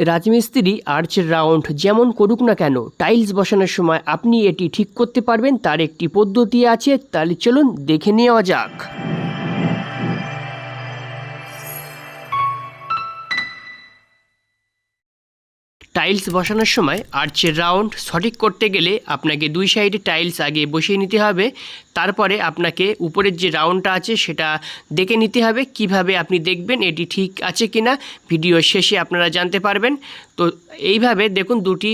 রাজমিস্ত্রি আর্চের রাউন্ড যেমন করুক না কেন, টাইলস বসানোর সময় আপনি এটি ঠিক করতে পারবেন, তার একটি পদ্ধতি আছে, তাহলে চলুন দেখে নেওয়া যাক। টাইলস বসানোর সময় আর্চের রাউন্ড সঠিক করতে গেলে আপনাকে দুই সাইডে টাইলস আগে বসিয়ে নিতে হবে। তারপরে আপনাকে উপরের যে রাউন্ডটা আছে সেটা দেখে নিতে হবে কীভাবে আপনি দেখবেন এটি ঠিক আছে কিনা। ভিডিও শেষে আপনারা জানতে পারবেন। তো এইভাবে দেখুন দুটি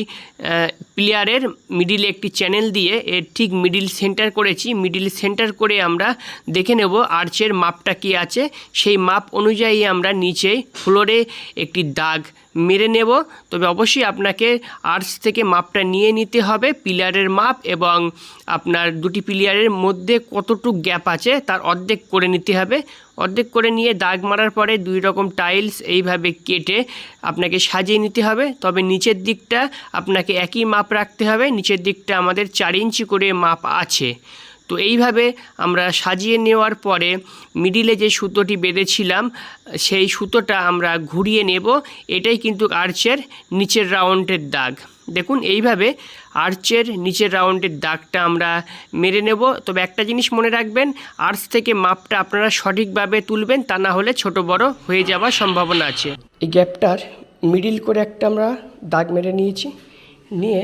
প্লেয়ারের মিডিলে একটি চ্যানেল দিয়ে এর ঠিক মিডিল সেন্টার করেছি। মিডিল সেন্টার করে আমরা দেখে নেব আর্চের মাপটা কি আছে। সেই মাপ অনুযায়ী আমরা নিচে, ফ্লোরে একটি দাগ মেরে নেব। তবে অবশ্যই আপনাকে আর্চ থেকে মাপটা নিয়ে নিতে হবে পিলারের মাপ এবং আপনার দুটি পিলিয়ারের মধ্যে কতটুক গ্যাপ আছে তার অর্ধেক করে নিতে হবে। অর্ধেক করে নিয়ে দাগ মারার পরে দুই রকম টাইলস এইভাবে কেটে আপনাকে সাজিয়ে নিতে হবে। তবে নিচের দিকটা আপনাকে একই মাপ রাখতে হবে। নিচের দিকটা আমাদের চার ইঞ্চি করে মাপ আছে। তো এইভাবে আমরা সাজিয়ে নেওয়ার পরে মিডিলে যে সুতোটি বেঁধেছিলাম, সেই সুতোটা আমরা ঘুরিয়ে নেব। এটাই কিন্তু আর্চের নিচের রাউন্ডের দাগ। দেখুন, এইভাবে আর্চের নিচের রাউন্ডের দাগটা আমরা মেরে নেব। তবে একটা জিনিস মনে রাখবেন আর্চ থেকে মাপটা আপনারা সঠিকভাবে তুলবেন, তা না হলে ছোট বড় হয়ে যাওয়ার সম্ভাবনা আছে। এই গ্যাপটার মিডিল করে একটা আমরা দাগ মেরে নিয়েছি। নিয়ে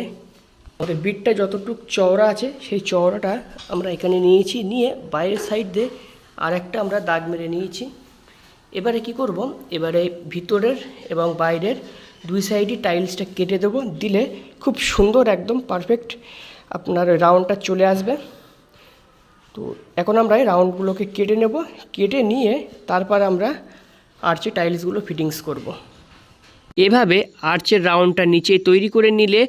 আমাদের বিটটা যতটুকু চওড়া আছে, সেই চওড়াটা আমরা এখানে নিয়েছি, নিয়ে বাইরের সাইড দিয়ে আর একটা আমরা দাগ মেরে নিয়েছি। এবারে কি করব? এবারে ভিতরের এবং বাইরের দুই সাইডই টাইলসটা কেটে দেবো, দিলে খুব সুন্দর একদম পারফেক্ট আপনার রাউন্ডটা চলে আসবে। তো এখন আমরা এই রাউন্ডগুলোকে কেটে নেব, কেটে নিয়ে তারপর আমরা আর্চে টাইলসগুলো ফিটিংস করব। এভাবে আর্চের রাউন্ডটা নিচে তৈরি করে নিলে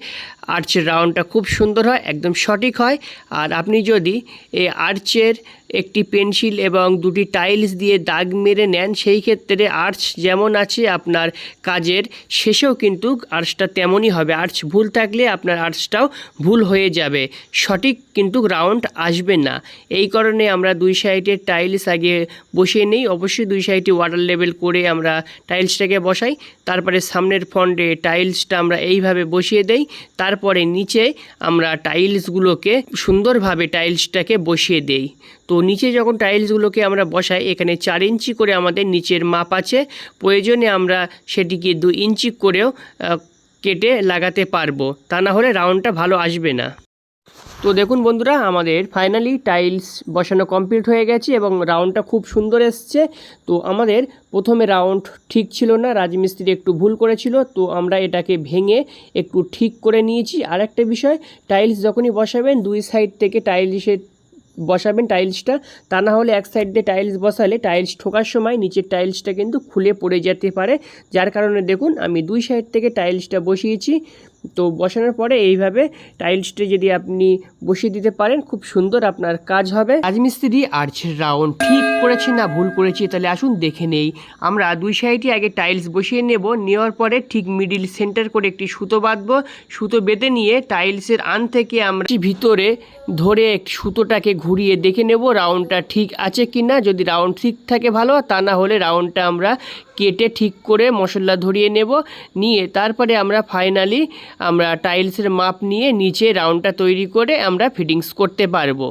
আর্চের রাউন্ডটা খুব সুন্দর হয়, একদম সঠিক হয়। আর আপনি যদি এই আর্চের একটি পেন্সিল এবং দুটি টাইলস দিয়ে দাগ মেরে নেন, সেই ক্ষেত্রে আর্চ যেমন আছে আপনার কাজের শেষেও কিন্তু আর্চটা তেমনই হবে। আর্চ ভুল থাকলে আপনার আর্চটাও ভুল হয়ে যাবে। সঠিক কিন্তু রাউন্ড আসবে না। এই কারণে আমরা দুই সাইডে টাইলস আগে বসিয়ে নেই। অবশ্যই দুই সাইডে ওয়াটার লেভেল করে আমরা টাইলসটাকে বসাই। তারপরে সামনের ফ্রন্টে টাইলসটা আমরা এইভাবে বসিয়ে দেই। তারপরে নিচে আমরা টাইলসগুলোকে সুন্দরভাবে টাইলসটাকে বসিয়ে দেই। তো নিচে যখন টাইলসগুলোকে আমরা বসাই, এখানে চার ইঞ্চি করে আমাদের নিচের মাপ আছে। প্রয়োজনে আমরা সেটিকে দু ইঞ্চি করেও কেটে লাগাতে পারব। তা না হলে রাউন্ডটা ভালো আসবে না। তো দেখুন বন্ধুরা, আমাদের ফাইনালি টাইলস বসানো কমপ্লিট হয়ে গেছে এবং রাউন্ডটা খুব সুন্দর এসছে। তো আমাদের প্রথমে রাউন্ড ঠিক ছিল না, রাজমিস্ত্রি একটু ভুল করেছিল, তো আমরা এটাকে ভেঙে একটু ঠিক করে নিয়েছি। আর একটা বিষয় টাইলস যখনই বসাবেন, দুই সাইড থেকে টাইলসের বসাবেন টাইলসটা তা না হলে এক সাইড দিয়ে টাইলস বসালে টাইলস ঠোকার সময় নিচের টাইলসটা কিন্তু খুলে পড়ে যেতে পারে। যার কারণে দেখুন, আমি দুই সাইড থেকে টাইলসটা বসিয়েছি। তো বসানোর পরে এইভাবে টাইলসটা যদি আপনি বসিয়ে দিতে পারেন, খুব সুন্দর আপনার কাজ হবে। রাজমিস্ত্রি আর্চের রাউন্ড ঠিক করেছি না ভুল করেছি, তাহলে আসুন দেখে নেই। আমরা দুই সাইডে আগে টাইলস বসিয়ে নেব, নেওয়ার পরে ঠিক মিডিল সেন্টার করে একটি সুতো বাঁধবো। সুতো বেঁধে নিয়ে টাইলসের আন থেকে আমরা ভিতরে ধরে সুতোটাকে ঘুরিয়ে দেখে নেব রাউন্ডটা ঠিক আছে কি না যদি রাউন্ড ঠিক থাকে ভালো, তা না হলে রাউন্ডটা আমরা কেটে ঠিক করে মশলা ধরিয়ে নেব। নিয়ে তারপরে আমরা ফাইনালি আমরা টাইলসের মাপ নিয়ে নিচে রাউন্ডটা তৈরি করে আমরা ফিটিংস করতে পারব।